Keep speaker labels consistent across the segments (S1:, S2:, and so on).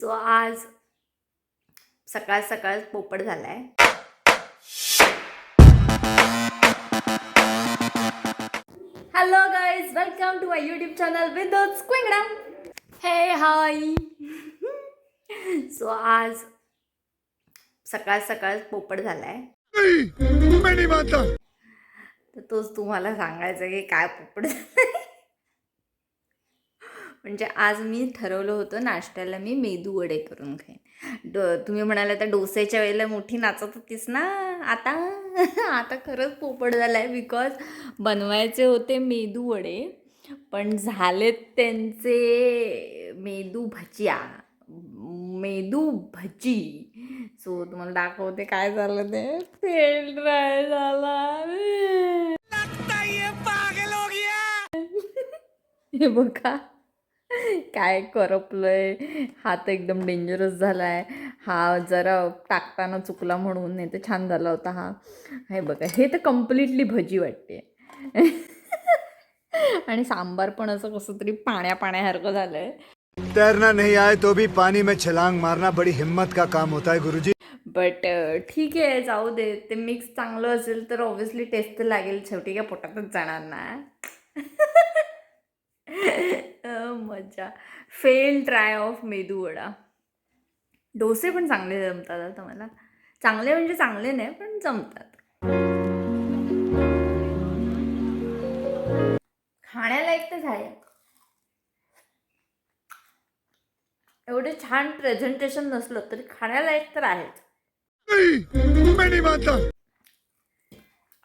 S1: So आज सकाळ सकाळ पोपट झालाय. Hello guys welcome to my YouTube channel with स्क्विंगडा hey hi so आज सकाळ सकाळ पोपट
S2: नहीं मानता
S1: तर तोच तुम्हाला सांगायचं की काय पोपट. म्हणजे आज मी ठरवलं होतं नाश्त्याला मी मेदू वडे करून खाईन. डो तुम्ही म्हणाला तर डोस्याच्या वेळेला मोठी नाचत होतीस ना आता? आता खरंच पोपट झाला आहे बिकॉज बनवायचे होते मेदू वडे पण झालेत त्यांचे मेदू भजिया. मेदू भजी. सो तुम्हाला दाखवते काय झालं ते. फेल ड्राय झाला. हे बघा. काय करपलंय? हात एकदम डेंजरस झालाय. हा जरा टाकताना चुकला म्हणून नाही तर छान झाला होता हा. हे बघा हे तर कम्प्लिटली भजी वाटते. आणि सांबार पण असं कसं तरी पाण्या पाण्यासारखं झालंय.
S2: तैरना नहीं आए तो भी पानी में छलांग मारना बड़ी हिम्मत का काम होता है गुरुजी।
S1: बट ठीक आहे जाऊ दे. ते मिक्स चांगलं असेल तर ऑब्व्हियसली टेस्ट तर लागेल शेवटी काय पोटातच जाणार ना. मजा fail try of medu vada. डोसे पण चांगले जमतात आता मला. चांगले म्हणजे चांगले नाही पण जमतात. खाण्याला एक तर आहे. एवढे छान प्रेझेंटेशन नसलं तरी खाण्याला एक तर आहेच.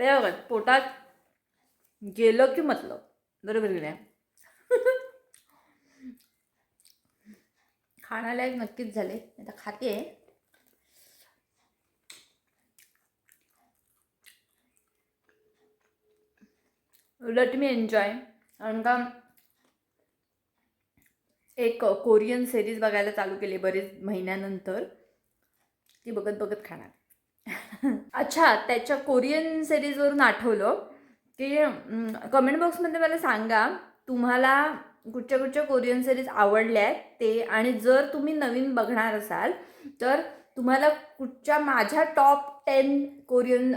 S1: बघा पोटात गेलं की मतलब. बरोबर की नाही? खाण्यालायक नक्कीच झाले. आता खाते. लेट मी एन्जॉय कारण का एक कोरियन सिरीज बघायला चालू केली बरेच महिन्यानंतर. ती बघत बघत खाणार. अच्छा त्याच्या कोरियन सिरीजवरून आठवलं की कमेंट बॉक्समध्ये मला सांगा तुम्हाला कुठच्या कुठच्या कोरियन सिरीज आवडल्या आहेत ते. आणि जर तुम्ही नवीन बघणार असाल तर तुम्हाला कुठच्या माझ्या टॉप टेन कोरियन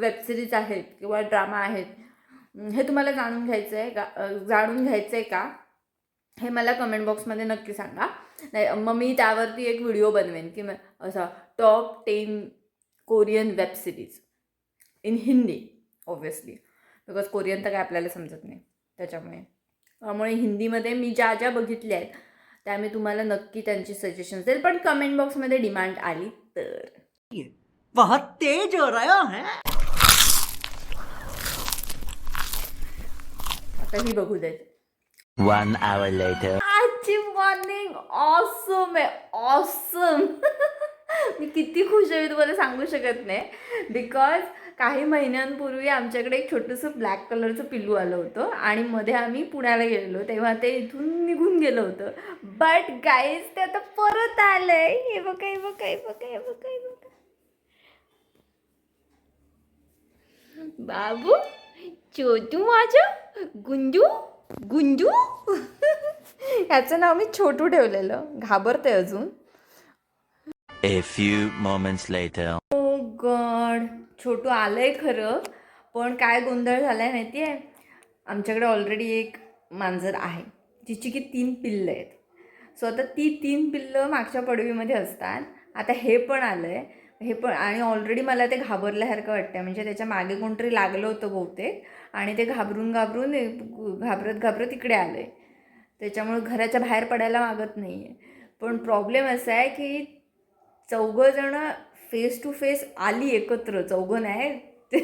S1: वेबसिरीज आहेत किंवा ड्रामा आहेत हे तुम्हाला जाणून घ्यायचं आहे का जाणून घ्यायचं आहे का? हे मला कमेंट बॉक्समध्ये नक्की सांगा. नाही मग मी त्यावरती एक व्हिडिओ बनवेन की म- असा top ten Korean web series in Hindi obviously because Korean तर काय आपल्याला समजत नाही त्याच्यामुळे. त्यामुळे हिंदीमध्ये मी ज्या ज्या बघितल्या आहेत त्या मी तुम्हाला नक्की त्यांची सजेशन्स देईल. पण कमेंट बॉक्समध्ये डिमांड आली तर.
S3: बहुत तेज हो रहा है.
S1: आता ही बघू देत.
S4: One hour later.
S1: आजची मॉर्निंग ऑसम आहे ऑसम मी किती खुश आहे मी तुम्हाला सांगू शकत नाही. बिकॉज काही महिन्यांपूर्वी आमच्याकडे एक छोटंसं ब्लॅक कलरचं पिल्लू आलं होतं आणि मध्ये आम्ही पुण्याला गेलेलो तेव्हा ते इथून निघून गेलं होतं. बट गाईज ते आता परत आलंय. हे बघा हे बघा हे बघा हे बघा हे बघा. बाबू छोटू माझं गुंजू गुंजू. ह्याचं नाव मी छोटू ठेवलेलं. घाबरते अजून.
S4: A few moments later.
S1: God छोटू आहे खरं पण काय गोंधळ झाला आहे माहिती आहे आमच्याकडे ऑलरेडी एक मांजर आहे जिची की तीन पिल्लं आहेत. सो आता ती तीन पिल्लं मागच्या पडवीमध्ये असतात. आता हे पण आलं आहे हे पण आणि ऑलरेडी मला ते घाबरल्यासारखं वाटतं म्हणजे त्याच्यामागे कोणतरी लागलं होतं बहुतेक आणि ते घाबरून घाबरून घाबरत घाबरत इकडे आलं आहे त्याच्यामुळे घराच्या बाहेर पडायला मागत नाही आहे पण प्रॉब्लेम असा आहे की चौघंजणं फेस टू फेस आली एकत्र चौघं नाही ते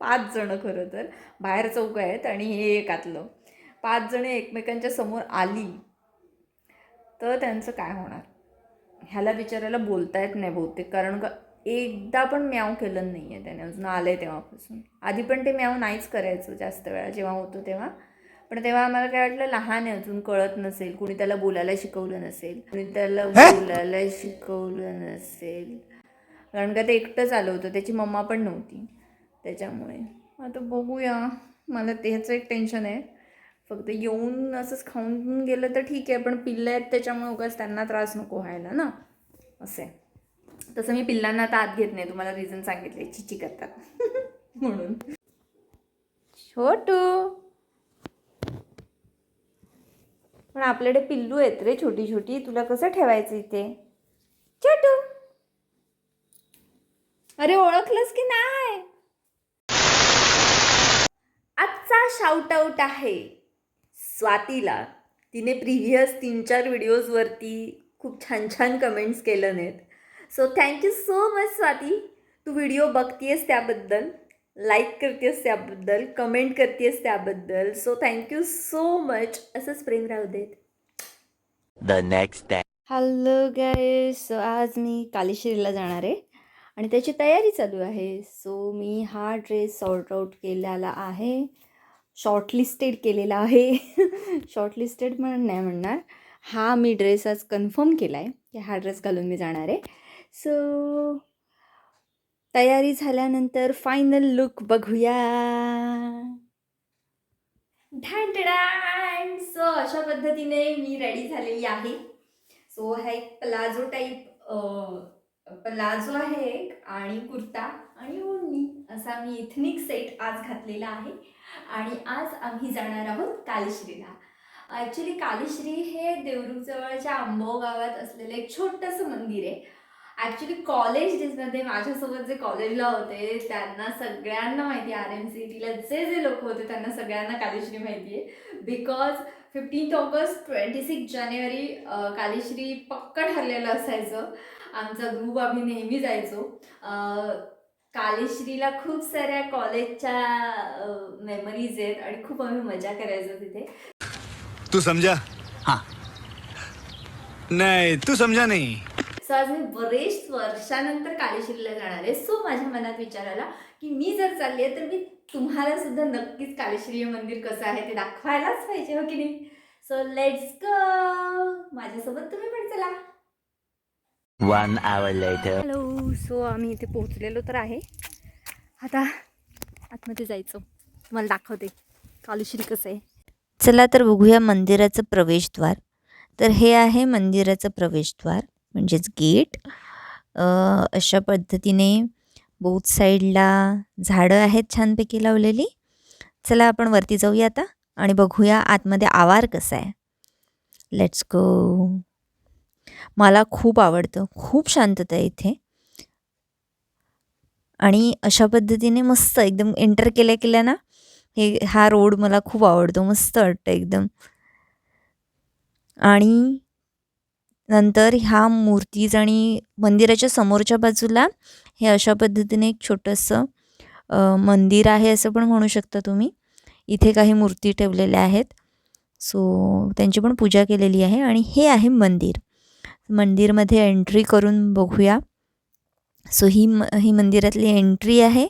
S1: पाच जणं खरं तर. बाहेर चौघं आहेत आणि हे एक आतलं पाच जणं एकमेकांच्या समोर आली तर त्यांचं काय होणार? ह्याला बिचारायला बोलता येत नाही बहुतेक. कारण का एकदा पण म्याव केलं नाही आहे त्याने. अजून आलं आहे तेव्हापासून. आधी पण ते म्याव नाहीच करायचं जास्त वेळा. जेव्हा होतो तेव्हा. पण तेव्हा आम्हाला काय वाटलं? लहान आहे अजून कळत नसेल. कुणी त्याला बोलायला शिकवलं नसेल. कुणी त्याला बोलायला शिकवलं नसेल. कारण का ते एकटंच आलं होतं त्याची मम्मा पण नव्हती. त्याच्यामुळे. आता बघूया. मला त्याचं एक टेन्शन आहे. फक्त येऊन असंच खाऊन गेलं तर ठीक आहे पण पिल्लं आहेत त्याच्यामुळे उगाच त्यांना त्रास नको व्हायला ना. असे तसं मी पिल्लांना आता आत घेत नाही. तुम्हाला रिझन सांगितले. चिची करतात. म्हणून. छोटू. पण आपल्याकडे पिल्लू आहेत रे छोटी छोटी तुला कसं ठेवायचं इथे? छोटू. अरे ओळखलंस की नाही? आजचा शाउट आऊट आहे स्वातीला. तिने प्रिव्हियस तीन चार व्हिडिओजवरती खूप छान छान कमेंट्स केलं नाहीत so thank you so much Swati. Tu video बघतीयस त्याबद्दल लाईक करतेस त्याबद्दल कमेंट करतेस त्याबद्दल. सो थँक्यू सो मच असंच प्रेम राहू देत.
S4: Next day.
S1: Hello guy so आज मी कालेश्वरीला जाणार आहे. आणि त्याची तयारी चालू आहे. सो मी हा ड्रेस सॉर्ट आउट केलेला आहे. शॉर्टलिस्टेड केलेला आहे. शॉर्टलिस्टेड म्हणून नाही म्हणणार. हा मी ड्रेस आज कन्फर्म केला आहे की हा ड्रेस घालून मी जाणार आहे. सो तयारी झाल्यानंतर फायनल लुक बघूया. ढाण सो अशा पद्धतीने मी रेडी झालेली आहे. सो हा एक प्लाझो टाईप प्लाझो आहे एक आणि कुर्ता आणि ओढणी असा मी इथनिक सेट आज घातलेला आहे. आणि आज आम्ही जाणार आहोत कालश्रीला. ॲक्च्युली कालीश्री हे देवरुखजवळच्या आंबो गावात असलेलं एक छोटंसं मंदिर आहे. ॲक्च्युली कॉलेज डेजमध्ये माझ्यासोबत जे कॉलेजला होते त्यांना सगळ्यांना माहिती आहे. आर एम सी टीला जे जे लोक होते त्यांना सगळ्यांना कालीश्री माहिती आहे. Because fifteenth August twenty six January कालेश्री पक्क ठरलेलं असायचं. आमचा ग्रुप आम्ही नेहमी जायचो. अं, कालेश्रीला खूप साऱ्या कॉलेजच्या मेमरीज आहेत आणि खूप आम्ही मजा करायचो तिथे.
S2: तू समझा
S3: हाँ.
S2: नहीं तू समझा नहीं.
S1: सो आज मी बरेच वर्षानंतर कालेश्वरीला जाणार आहे. सो माझ्या मनात विचार आला की मी जर चालली आहे तर मी तुम्हाला सुद्धा नक्कीच कालेश्वरी मंदिर कसं आहे ते दाखवायलाच पाहिजे हो की नाही? सो लेट्स गो माझ्यासोबत तुम्ही पण चला.
S4: One hour later.
S1: Hello so आम्ही इथे पोहोचलेलो तर आहे. आता आतमध्ये जायचं. तुम्हाला दाखवते कालेश्वरी कसं आहे.
S5: चला तर बघूया मंदिराचं प्रवेशद्वार. तर हे आहे मंदिराचं प्रवेशद्वार. म्हणजेच गेट. अशा पद्धतीने बोथ साईडला झाडं आहेत छानपैकी लावलेली. चला आपण वरती जाऊया आता आणि बघूया आतमध्ये आवार कसा आहे. लेट्स गो मला खूप आवडतं. खूप शांतता इथे. आणि अशा पद्धतीने मस्त एकदम एंटर केल्या केल्या ना हे हा रोड मला खूप आवडतो. मस्त वाटतं एकदम. आणि नंतर ह्या मूर्तीज आणि मंदिराच्या समोरच्या बाजूला हे अशा पद्धतीने एक छोटंसं मंदिर आहे असं पण म्हणू शकता तुम्ही. इथे काही मूर्ती ठेवलेल्या आहेत. सो त्यांची पण पूजा केलेली आहे आणि हे आहे मंदिर. मंदिरमध्ये एंट्री करून बघूया. सो ही म ही मंदिरातली एंट्री आहे.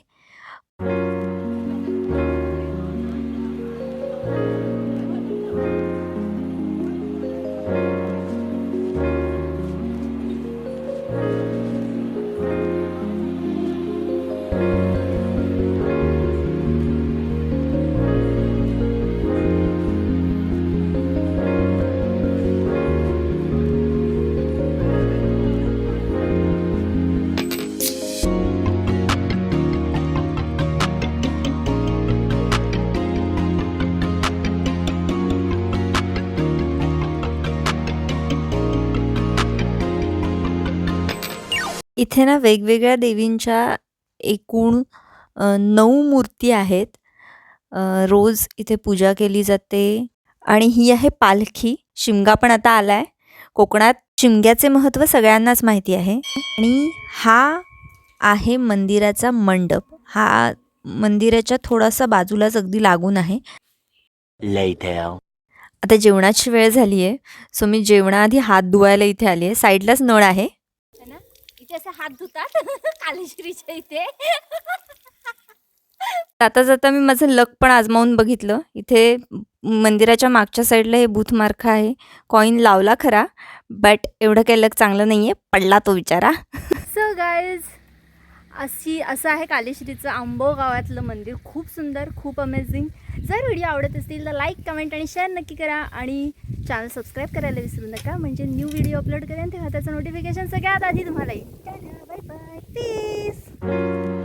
S5: इथे ना वेगवेगळ्या देवींच्या एकूण नऊ मूर्ती आहेत. रोज इथे पूजा केली जाते. आणि ही आहे पालखी. शिमगा पण आता आला आहे कोकणात शिमग्याचे महत्त्व सगळ्यांनाच माहिती आहे. आणि हा आहे मंदिराचा मंडप. हा मंदिराच्या थोडासा बाजूलाच अगदी लागून आहे. आता जेवणाची वेळ झाली आहे सो मी जेवणाआधी हात धुवायला इथे आली आहे साईडलाच नळ आहे.
S1: इथे असं हात धुतात. कालेश्वरीच्या इथे.
S5: जाता जाता मी माझं लक पण आजमावून बघितलं. इथे मंदिराच्या मागच्या साईडला हे बूथ मार्क आहे. कॉईन लावला खरा बट एवढं काही लक चांगलं नाही आहे पडला तो विचारा.
S1: सो गाईज अशी असं आहे कालेश्वरीचं आंबो गावातलं मंदिर. खूप सुंदर खूप अमेझिंग जर व्हिडिओ आवडत असतील तर लाईक कमेंट आणि शेअर नक्की करा. आणि चॅनल सबस्क्राईब करायला विसरू नका. म्हणजे न्यू व्हिडिओ अपलोड करेन तेव्हा त्याचं नोटिफिकेशन सगळ्यात आधी तुम्हाला येईल बाय बाय प्लीज